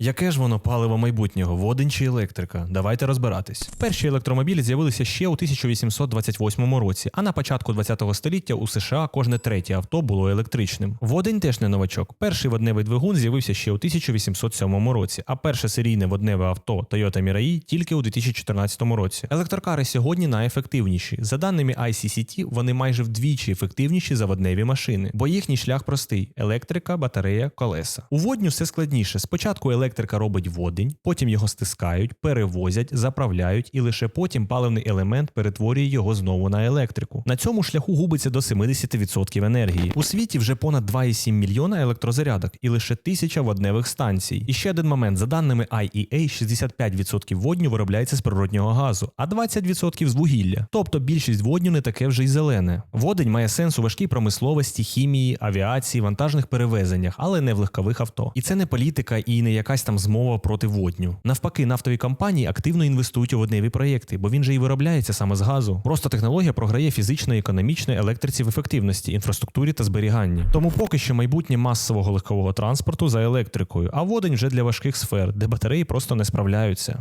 Яке ж воно паливо майбутнього, водень чи електрика? Давайте розбиратись. Перші електромобілі з'явилися ще у 1828 році, а на початку 20 століття у США кожне третє авто було електричним. Водень теж не новачок. Перший водневий двигун з'явився ще у 1807 році, а перше серійне водневе авто Toyota Mirai тільки у 2014 році. Електрокари сьогодні найефективніші. За даними ICCT, вони майже вдвічі ефективніші за водневі машини, бо їхній шлях простий: електрика, батарея, колеса. У водню все складніше. Спочатку електрика робить водень, потім його стискають, перевозять, заправляють, і лише потім паливний елемент перетворює його знову на електрику. На цьому шляху губиться до 70% енергії. У світі вже понад 2,7 мільйона електрозарядок і лише тисяча водневих станцій. І ще один момент: за даними IEA, 65% водню виробляється з природнього газу, а 20% з вугілля. Тобто більшість водню не таке вже й зелене. Водень має сенс у важкій промисловості, хімії, авіації, вантажних перевезеннях, але не в легкових авто. І це не політика і не якась там змова проти водню. Навпаки, нафтові компанії активно інвестують у водневі проєкти, бо він же і виробляється саме з газу. Просто технологія програє фізичної, економічної електриці в ефективності, інфраструктурі та зберіганні. Тому поки що майбутнє масового легкового транспорту за електрикою, а водень вже для важких сфер, де батареї просто не справляються.